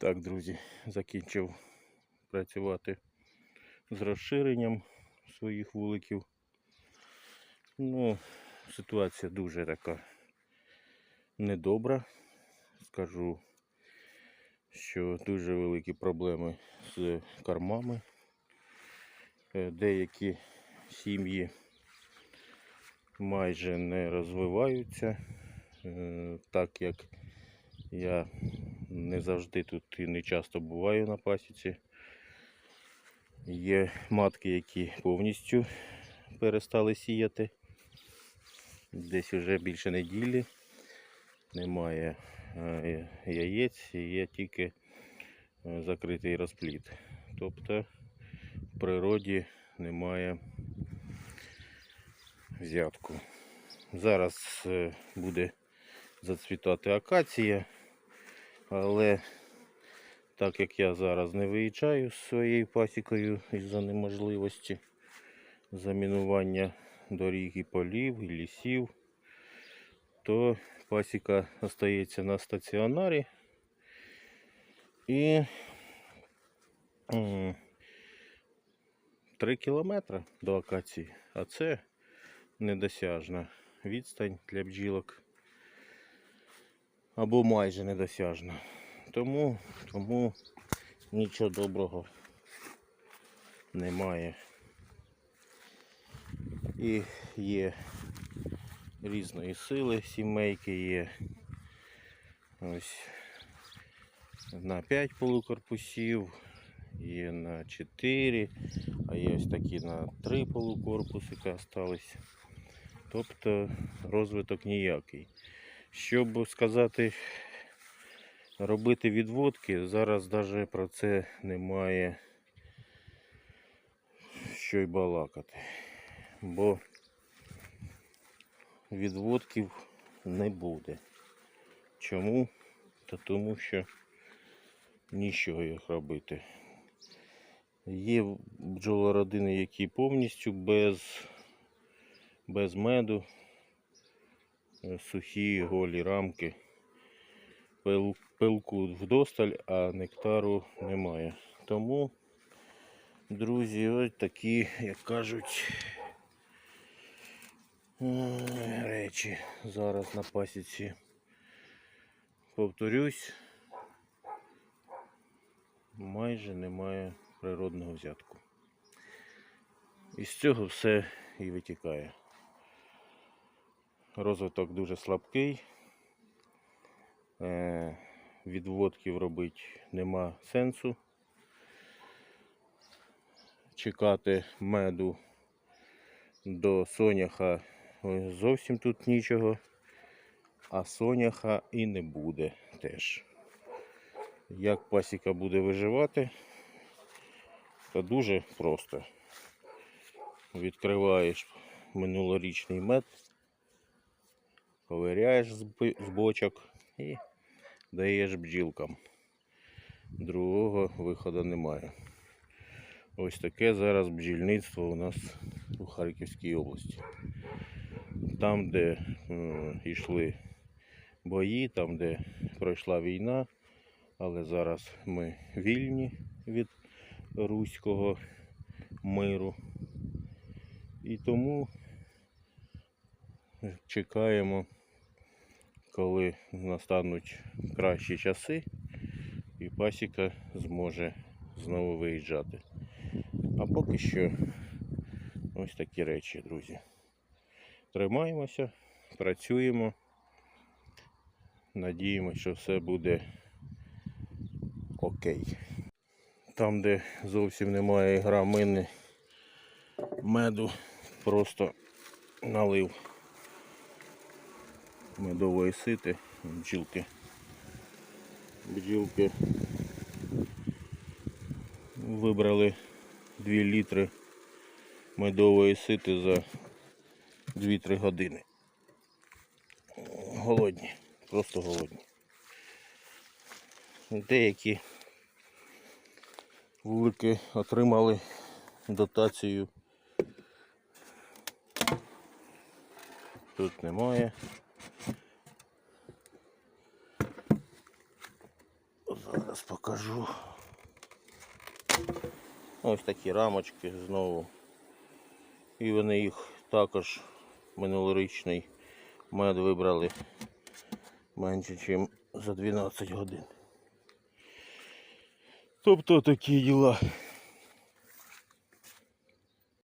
Так, друзі, закінчив працювати з розширенням своїх вуликів. Ну, ситуація дуже така недобра. Скажу, що дуже великі проблеми з кормами. Е, Деякі сім'ї майже не розвиваються, е, так як я не завжди тут і не часто буваю на пасіці. Є матки, які повністю перестали сіяти. Десь вже більше неділі. Немає е, яєць, є тільки е, закритий розплід. Тобто в природі немає взятку. Зараз е, буде зацвітати акація, але так як я зараз не виїжджаю з своєю пасікою із-за неможливості замінування доріг і полів, і лісів, то пасіка остається на стаціонарі. І 3 кілометри до акації, а це недосяжна відстань для бджілок або майже недосяжна. Тому, тому нічого доброго немає. І є різної сили сімейки, є ось на 5 полукорпусів, є на 4, а є ось такі на 3 полукорпусика остались. Тобто розвиток ніякий. Щоб сказати, робити відводки, зараз навіть про це немає що й балакати. Бо відводків не буде. Чому? Та тому що нічого їх робити. Є бджолородини, які повністю без, без меду, сухі голі рамки. Пил, пилку вдосталь, а нектару немає. Тому, друзі, ось такі, як кажуть, е, речі зараз на пасіці. Повторюсь, майже немає природного взятку. І з цього все і витікає. Розвиток дуже слабкий. Е, Відводків робити нема сенсу. Чекати меду до соняха зовсім тут нічого, а соняха і не буде теж. Як пасіка буде виживати, то дуже просто. Відкриваєш минулорічний мед, ковиряєш з бочок і даєш бджілкам. Другого виходу немає. Ось таке зараз бджільництво у нас у Харківській області. Там, де е, йшли бої, там, де пройшла війна, але зараз ми вільні від руського миру. І тому чекаємо, коли настануть кращі часи, і пасіка зможе знову виїжджати. А поки що ось такі речі, друзі. Тримаємося, працюємо. Надіємося, що все буде окей. Там, де зовсім немає грамини меду, просто налив медової сити, бджілки. Бджілки вибрали 2 літри медової сити за 2-3 години. Голодні, просто голодні. Деякі вулики отримали дотацію. Тут немає. Зараз покажу. Ось такі рамочки знову. І вони їх також минулорічний мед вибрали менше, ніж за 12 годин. Тобто такі діла.